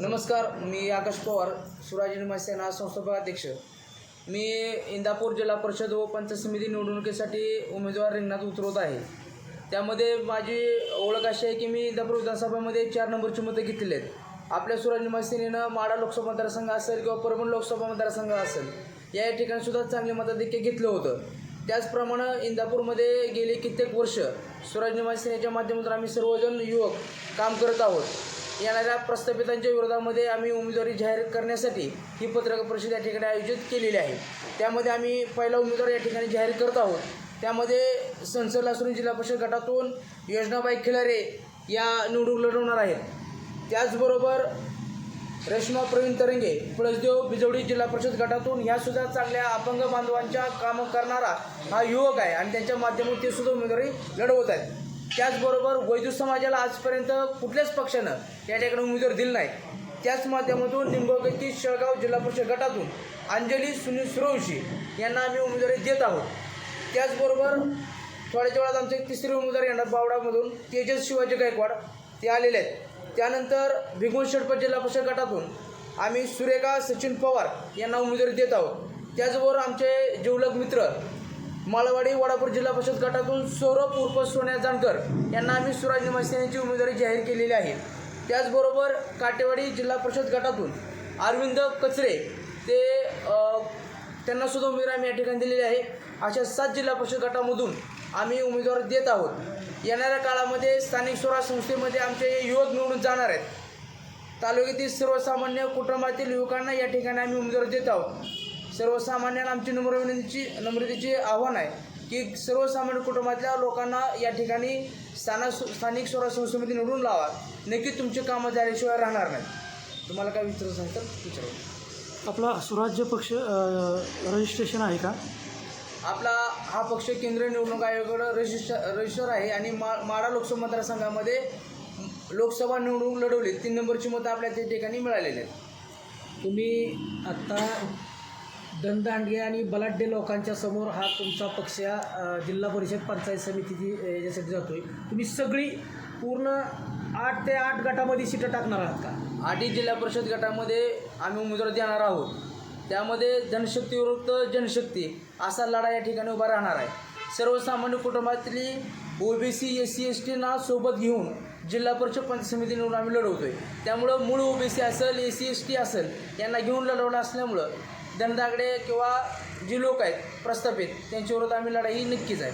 नमस्कार मी आकाश पवार सुराजी निमसेना संस्थापक अध्यक्ष. मी इंदापूर जिल्हा परिषद व पंचायत समिती निवडणुकीसाठी उमेदवार रिंगणात उतरवत आहे. त्यामध्ये माझी ओळख अशी आहे की मी इंदापूर विधानसभामध्ये चार नंबरची मतं घेतलेली आहेत. आपल्या सुराज सेनेनं माडा लोकसभा मतदारसंघ असेल किंवा परभणी लोकसभा मतदारसंघ असेल या ठिकाणीसुद्धा चांगले मताधिक्य घेतलं होतं. त्याचप्रमाणे इंदापूरमध्ये गेले कित्येक वर्ष स्वराज्य सेनेच्या माध्यमातून आम्ही सर्वजण युवक काम करत आहोत. येणाऱ्या प्रस्थापितांच्या विरोधामध्ये आम्ही उमेदवारी जाहीर करण्यासाठी ही पत्रकार परिषद या ठिकाणी आयोजित केलेली आहे. त्यामध्ये आम्ही पहिला उमेदवार या ठिकाणी जाहीर करत आहोत. त्यामध्ये संसद जिल्हा परिषद गटातून योजनाबाई खिलारे या निवडणूक लढवणार आहेत. त्याचबरोबर रेश्मा प्रवीण तरंगे पळसदेव बिजवडी जिल्हा परिषद गटातून ह्यासुद्धा चांगल्या अपंग बांधवांच्या कामं करणारा हा युवक आहे आणि त्यांच्या माध्यमातून ते सुद्धा उमेदवारी लढवत आहेत. त्याचबरोबर वैद्य समाजाला आजपर्यंत कुठल्याच पक्षानं या ठिकाणी उमेदवार दिलं नाही. त्याच माध्यमातून निंबोगती शेळगाव जिल्हा परिषद गटातून अंजली सुनील सुरवशी यांना आम्ही उमेदवारी देत आहोत. त्याचबरोबर थोड्याच्या वेळात आमचे तिसरे उमेदवार येणार बावडामधून तेजस शिवाजी गायकवाड. ते आलेले आहेत. त्यानंतर भिगवण शेडपत जिल्हा परिषद गटातून आम्ही सुरेखा सचिन पवार यांना उमेदवारी देत आहोत. त्याचबरोबर आमचे जिवलग मित्र मालवाडी वडापूर जिल्हा परिषद गटातून सौरभ उर्फ सोन्या जानकर यांना आम्ही स्वराज निवासियांची उमेदवारी जाहीर केलेली आहे. त्याचबरोबर काटेवाडी जिल्हा परिषद गटातून अरविंद कचरे ते त्यांना सुद्धा उमेदवार आम्ही या ठिकाणी दिलेली आहे. अशा सात जिल्हा परिषद गटामधून आम्ही उमेदवार देत आहोत. येणाऱ्या काळामध्ये स्थानिक स्वराज संस्थेमध्ये आमचे युवक निवडून जाणार आहेत. तालुक्यातील सर्वसामान्य कुटुंबातील युवकांना या ठिकाणी आम्ही उमेदवार देत आहोत. सर्वसामान्यांना आमची नम्र विनंतीची नम्रतेचे आव्हान आहे की सर्वसामान्य कुटुंबातल्या लोकांना या ठिकाणी स्थाना स्थानिक स्वराज संस्थेमध्ये निवडून लावा. नक्की तुमची कामं झाल्याशिवाय राहणार नाही. तुम्हाला काय विचारायचं असेल तर विचारा. आपला स्वराज्य पक्ष रजिस्ट्रेशन आहे का? आपला हा पक्ष केंद्रीय निवडणूक आयोगाकडं रजिस्टर रजिस्टर आहे आणि मा माडा लोकसभा मतदारसंघामध्ये लोकसभा निवडणूक लढवली तीन नंबरची मतं आपल्या त्या ठिकाणी मिळालेली आहेत. तुम्ही आत्ता दंदांडगे आणि बलाढ्य लोकांच्या समोर हा तुमचा पक्ष जिल्हा परिषद पंचायत समितीची याच्यासाठी जातो आहे तुम्ही सगळी पूर्ण आठ ते आठ गटामध्ये सीटं टाकणार आहात का? आठही जिल्हा परिषद गटामध्ये आम्ही उमेदवार देणार आहोत. त्यामध्ये जनशक्ती विरुद्ध जनशक्ती असा लढा या ठिकाणी उभा राहणार आहे. सर्वसामान्य कुटुंबातली ओबीसी एस सी एस टीना सोबत घेऊन जिल्हा परिषद पंचायत समिती निवडून आम्ही लढवतोय. त्यामुळं मूळ ओबीसी असेल एस सी एस टी असेल यांना घेऊन लढवलं असल्यामुळं दंडागडे किंवा जी लोक आहेत प्रस्थापित त्यांच्याविरोधात आम्ही लढाई नक्कीच आहे.